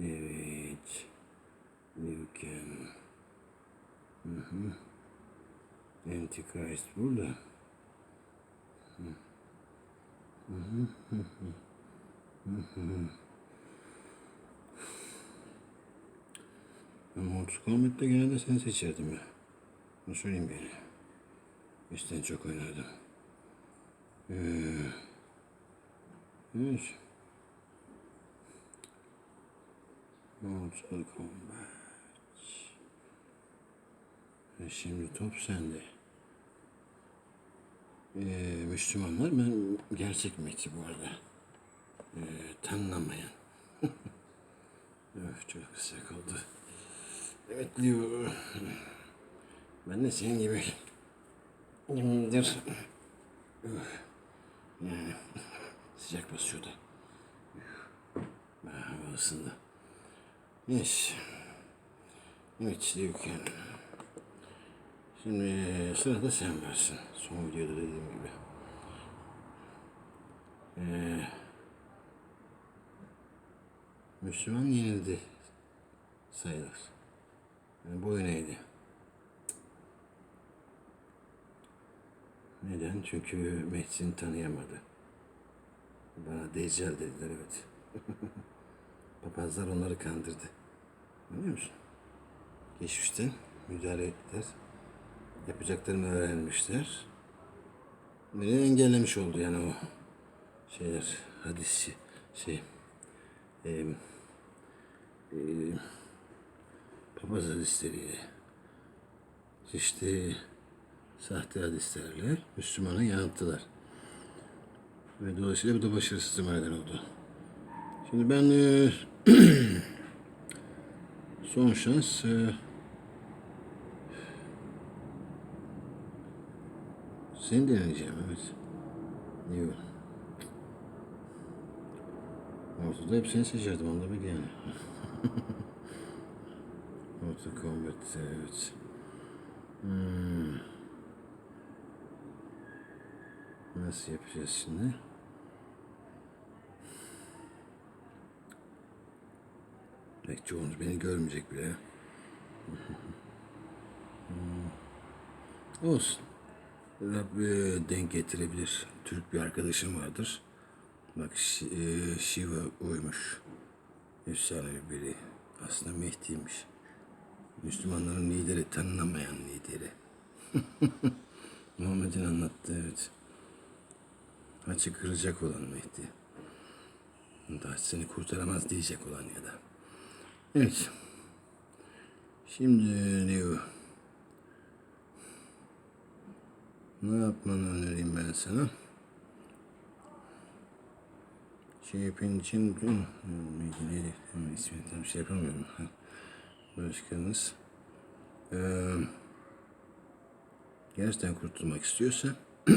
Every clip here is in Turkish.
Evet. Luken. Hı hı. Antichrist burada. Hı. Hı hı hı hı. Hı. Ben Mortal Kombat'te genelde seni seçerdim ya. Bunu söyleyeyim yani. Bizden çok oynardım. Ee, evet. Mortal Kombat. E şimdi top sende. Ee, Müslümanlar ben gerçek Mehdi bu arada. Ee, tanınamayan. Öf çok sıcak oldu. Evet Leo. Ben de senin gibi. Öf. Yani sıcak basıyordu. Ben hava ısındı. Neyse. Evet Leuken. Şimdi sırada sen varsın. Son videoda dediğim gibi. Ee, Müslüman yenildi sayılır. Yani boyun eğdi. Neden? Çünkü Mehdi'ni tanıyamadı. Bana Deccal dediler evet. Papazlar onları kandırdı. Biliyor musun? Geçmişten müdahale ettiler. Yapacaklarını öğrenmişler. Beni engellemiş oldu yani o şeyler, hadisçi, şey, e, e, papaz hadisleriyle, işte sahte hadislerle Müslümanı yanılttılar. Ve dolayısıyla bu da başarısızlığa neden oldu. Şimdi ben e, son şans e, seni deneyeceğim evet. Yok. Ortada hep seni seçerdim onu da bil yani. Mortal Kombat evet. Hmm. Nasıl yapacağız şimdi? Belki çoğunuz beni görmeyecek bile. Olsun. Rabbi denk getirebilir. Türk bir arkadaşım vardır. Bak e, Shiva uymuş. Efsanevi biri. Aslında Mehdi'ymiş. Müslümanların lideri, tanınamayan lideri. Muhammed'in anlattığı evet. Haçı kıracak olan Mehdi. Haç seni kurtaramaz diyecek olan ya da. Evet. Şimdi Leo. Ne yapmanı önereyim ben sana? Şey yapın için neydi ismini tam şey yapamıyorum. Başkanınız. Ee, gerçekten kurtulmak istiyorsa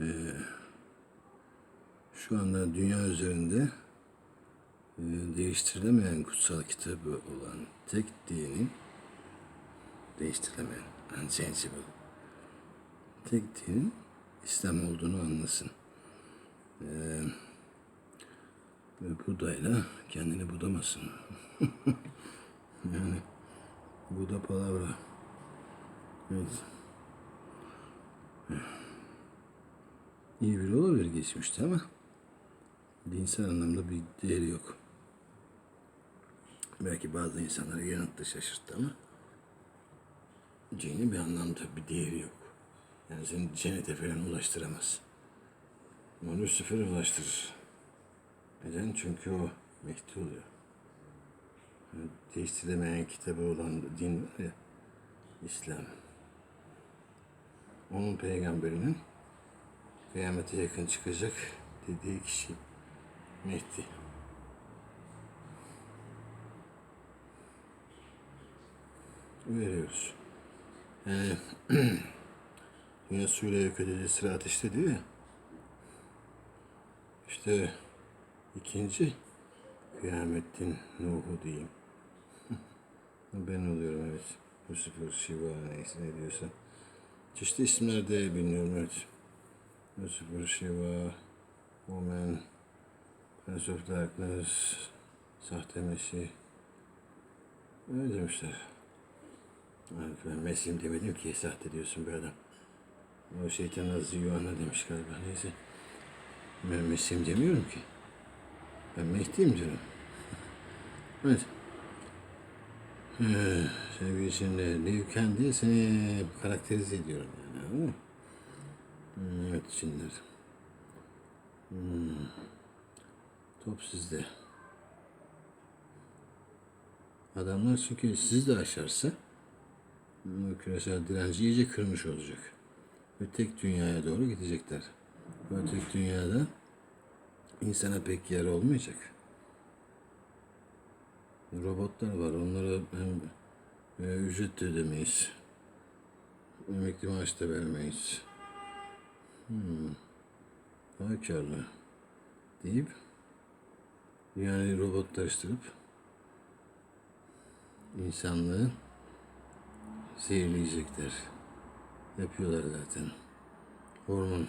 ee, şu anda dünya üzerinde e, değiştirilemeyen kutsal kitabı olan tek dinin değiştirilemeyen, unchangeable tek dinin İslam olduğunu anlasın. Ee, ve Buda'yla kendini budamasın. yani Buda palavra. Evet. İyi biri olabilir geçmişte ama dinsel anlamda bir değeri yok. Belki bazı insanları yanılttı şaşırttı ama dini bir anlamda bir değeri yok. Yani seni cennete falan ulaştıramaz. Ama Lucifer'e ulaştırır. Neden? Çünkü o Mehdi oluyor. Yani değiştirilemeyen kitabı olan din var ya, İslam. Onun peygamberinin kıyamete yakın çıkacak dediği kişi Mehdi. Veriyoruz. Yani Dünya suyla yok edici sıra ateşte diyor ya. İşte ikinci kıyametin Nuh'u diyeyim. ben oluyorum evet. Lucifer, Shiva neyse ne diyorsa. Çeşitli isimler de bilmiyorum evet. Lucifer, Shiva, Woman, Prince of Darkness, Sahte Mesih. Öyle demişler. Ben Mesih'im demedim ki sahte diyorsun bir adam. O şeytan Hazreti Yuhanna demiş galiba neyse. Ben Mesih'im demiyorum ki. Ben Mehdi'yim diyorum. Evet. Ee, sevgili şimdi Liu seni karakterize ediyorum yani? Hmm, Evet şimdi. Hmm. Top sizde. Adamlar çünkü siz de aşarsa bu küresel direnci iyice kırmış olacak. Ve tek dünyaya doğru gidecekler. Ve tek dünyada insana pek yer olmayacak. Robotlar var. Onlara hem e, ücret de ödemeyiz. Emekli maaş da vermeyiz. Hmm. Daha karlı. Deyip yani robotlaştırıp insanlığı zehirleyecekler. Yapıyorlar zaten. Hormon.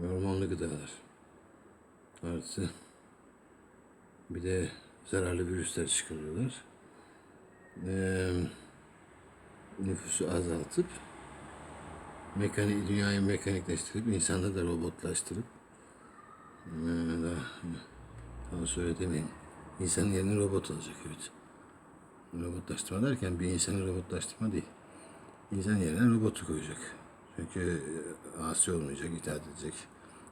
Hormonlu gıdalar. Artı bir de zararlı virüsler çıkarıyorlar. Ee, nüfusu azaltıp mekanik, dünyayı mekanikleştirip insanları da robotlaştırıp ee, daha, daha söyle demeyin. İnsanın yerini robot alacak evet. Robotlaştırma derken bir insanı robotlaştırma değil. İnsan yerine robotu koyacak. Çünkü e, asi olmayacak, itaat edecek.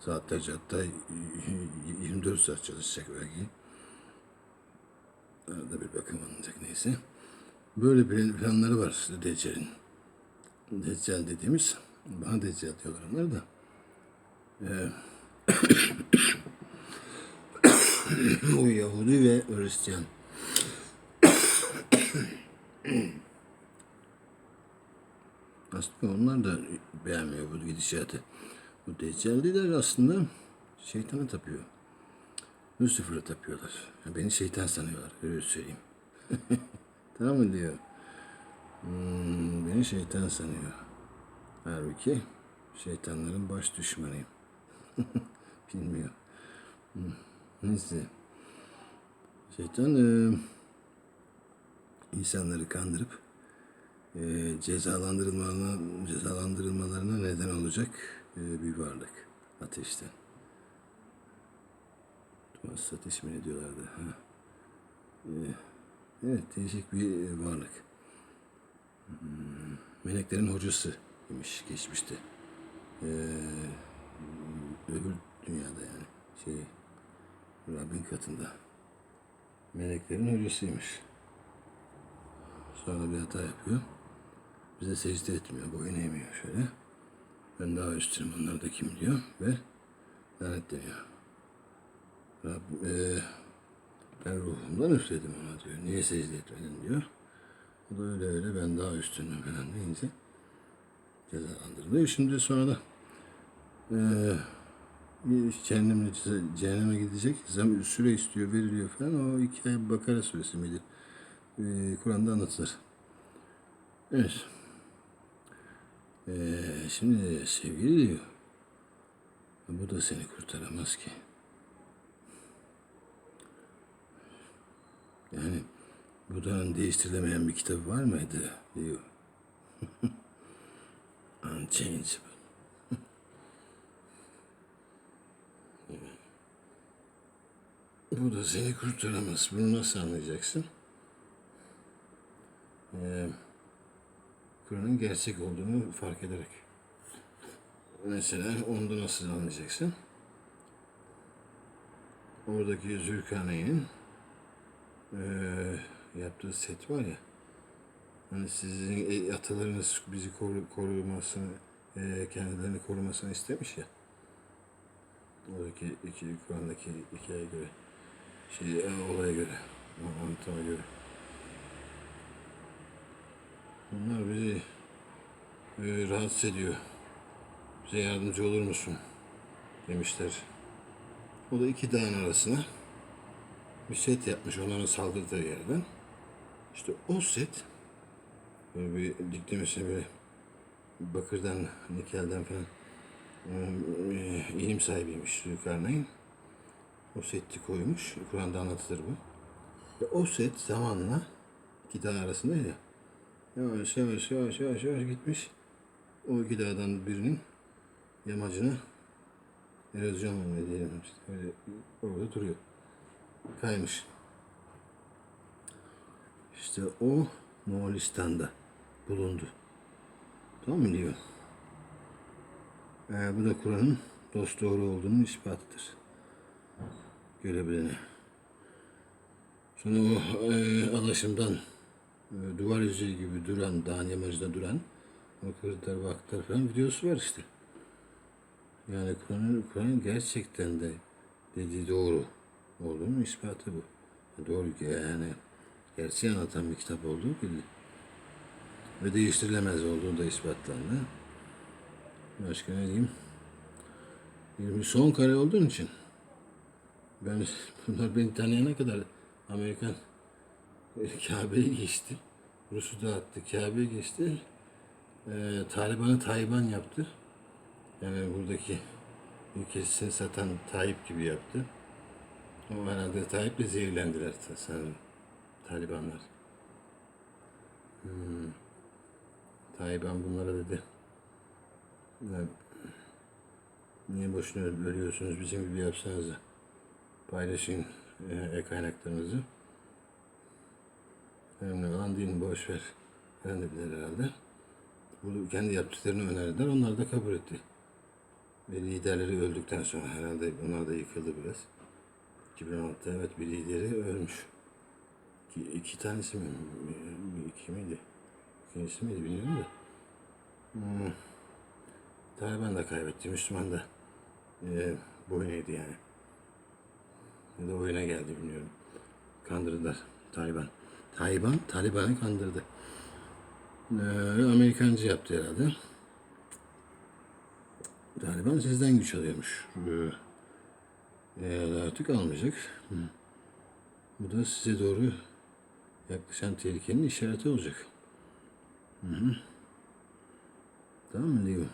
Saatlerce hatta 24 saat çalışacak belki. Arada bir bakım alınacak neyse. Böyle plan- planları var Deccal'in. Deccal dediğimiz, bana Deccal diyorlar onlar da. Ee, o Yahudi ve Hristiyan. Aslında onlar da beğenmiyor bu gidişatı. Bu Deccaliler aslında şeytana tapıyor. Lucifer'a tapıyorlar. Yani beni şeytan sanıyorlar. Öyle söyleyeyim. tamam mı diyor. Hmm, beni şeytan sanıyor. Halbuki şeytanların baş düşmanıyım. Bilmiyor. Hmm, Neyse. Şeytan e, insanları kandırıp e, cezalandırılmalarına, cezalandırılmalarına neden olacak e, bir varlık. Ateşten. Tumas ateş mi ne diyorlardı? Ha. E, evet değişik bir varlık. Hmm, meleklerin hocası imiş geçmişte. E, öbür dünyada yani. Şey, Rabbin katında. Meleklerin hocasıymış. Sonra bir hata yapıyor. Bize secde etmiyor, boyun eğmiyor şöyle. Ben daha üstünüm, onlar da kim diyor ve lanetleniyor. Rabbim, eee, ben ruhumdan üfledim ona diyor. Niye secde etmedin diyor. O da öyle öyle ben daha üstünüm falan deyince cezalandırılıyor. Şimdi sonra da ce- cehenneme gidecek zam süre istiyor, veriliyor falan. O hikaye Bakara suresi miydi? Eee, Kur'an'da anlatılır. Evet. Ee, şimdi sevgili diyor. Bu da seni kurtaramaz ki. Yani Buda'nın değiştirilemeyen bir kitabı var mıydı diyor. Unchangeable. Bu da seni kurtaramaz. Bunu nasıl anlayacaksın? Ee, Kur'an'ın gerçek olduğunu fark ederek. Mesela onu da nasıl anlayacaksın? Oradaki Zülkarneyn'in eee yaptığı set var ya, hani sizin e, atalarınız bizi koru, korumasını, eee, kendilerini korumasını istemiş ya. Oradaki iki Kur'an'daki hikayeye göre, şey, e, olaya göre, anlatıma göre. Bunlar bizi e, rahatsız ediyor. Bize yardımcı olur musun? Demişler. O da iki dağın arasına bir set yapmış onların saldırdığı yerden. İşte o set böyle bir diklemesine böyle bakırdan, nikelden falan e, ilim sahibiymiş Zülkarneyn. O seti koymuş. Kur'an'da anlatılır bu. Ve o set zamanla iki dağ arasında ya. Yavaş yavaş yavaş yavaş yavaş gitmiş. O iki dağdan birinin yamacına erozyon mu diyelim işte öyle orada duruyor. Kaymış. İşte o Moğolistan'da bulundu. Tamam mı diyor? Ee, bu da Kur'an'ın dost doğru olduğunun ispatıdır. Görebilene. Sonra o e, alaşımdan duvar yüzeyi gibi duran, dağın yamacında duran o kırıklar, vakıtlar falan videosu var işte. Yani Kur'an'ın Kur'an gerçekten de dediği doğru olduğunun ispatı bu. Doğru yani gerçeği anlatan bir kitap olduğu belli. Ve değiştirilemez olduğu da ispatlandı. Başka ne diyeyim? Bir son kare olduğun için ben bunlar beni tanıyana kadar Amerikan Kabe'yi geçti. Rus'u dağıttı. Kabe'yi geçti. Ee, Taliban'ı Tayban yaptı. Yani buradaki ülkesini satan Tayyip gibi yaptı. Ama herhalde Tayyip'le zehirlendiler sanırım. Talibanlar. Hmm. Taliban bunlara dedi. Niye boşuna ölüyorsunuz bizim gibi yapsanız. Paylaşın e, kaynaklarınızı. Önemli olan din boş ver. Ben de bilir herhalde. Bunu kendi yaptıklarını önerdiler. Onlar da kabul etti. Ve liderleri öldükten sonra herhalde onlar da yıkıldı biraz. 2016'da evet bir lideri ölmüş. İki, iki tanesi mi? İki miydi? İkincisi miydi bilmiyorum da. Hmm. Taliban da kaybetti. Müslüman da e, boyun eğdi yani. Ya da oyuna geldi bilmiyorum. Kandırdılar Taliban. Taliban, Taliban'ı kandırdı. Ee, Amerikancı yaptı herhalde. Taliban sizden güç alıyormuş. Ee, artık almayacak. Hı. Bu da size doğru yaklaşan tehlikenin işareti olacak. Hı hı. Tamam mı Leo?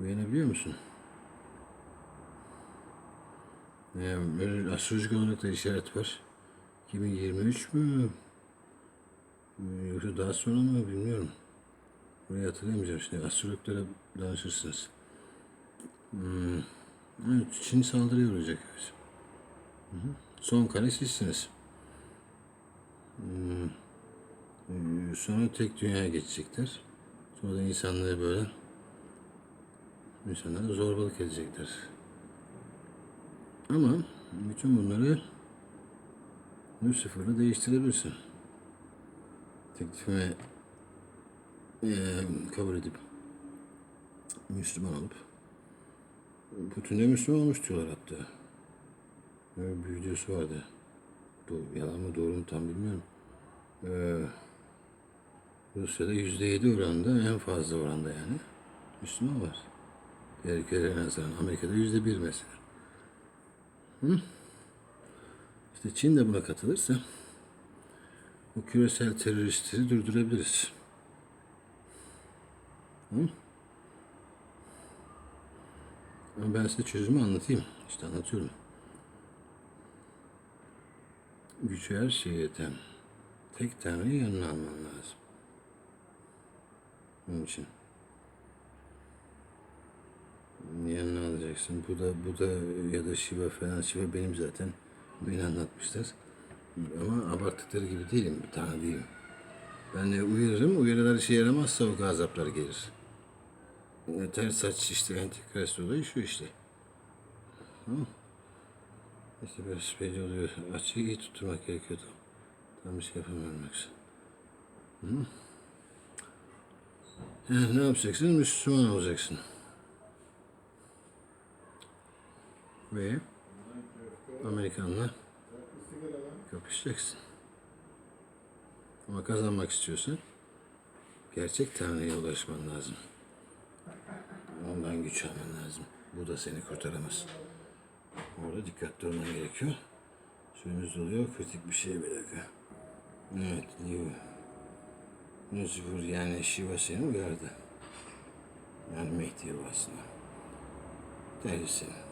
Beğenebiliyor musun? Yani böyle astrolojik olarak da işaret var. 2023 mü? Yoksa daha sonra mı bilmiyorum. Burayı hatırlayamayacağım şimdi. Astrologlara danışırsınız. Hmm. Evet, Çin saldırıya uğrayacak. Hı. Son kale sizsiniz. Hmm. Ee, Sonra tek dünyaya geçecekler. Sonra da insanları böyle insanlara zorbalık edecekler. Ama bütün bunları Lucifer'la değiştirebilirsin. Teklifime eee, kabul edip Müslüman olup Putin de Müslüman olmuş diyorlar hatta. Böyle bir videosu vardı. Doğru, yalan mı doğru mu tam bilmiyorum. Ee, Rusya'da yüzde yedi oranında en fazla oranda yani Müslüman var. Diğer ülkelere nazaran Amerika'da yüzde bir mesela. Hı? İşte Çin de buna katılırsa bu küresel teröristleri durdurabiliriz. Hı? Ama ben size çözümü anlatayım. İşte anlatıyorum. Güç her şeye yeten. Tek Tanrı'yı yanına alman lazım. Bunun için. Yanına alacaksın. Bu da bu da ya da Shiva falan. Shiva benim zaten. Beni anlatmışlar. Ama abarttıkları gibi değilim. Bir tane değilim. Ben de uyarırım. Uyarılar işe yaramazsa o gazaplar gelir. E, ters saç işte antikrist olayı şu işte. Tamam. İşte biraz belli oluyor. Açıyı iyi tutturmak gerekiyordu. Tam bir şey yapamıyorum yoksa. Hı? Yani ne yapacaksın? Müslüman olacaksın. Ve Amerikanla kapışacaksın. Ama kazanmak istiyorsan gerçek Tanrı'ya ulaşman lazım. Ondan güç alman lazım. Bu da seni kurtaramaz. Orada dikkatli olman gerekiyor. Suyumuz doluyor. Kritik bir şey bir dakika. Evet. New. Lucifer yani Shiva seni uyardı. Yani Mehdi aslında. Deli seni.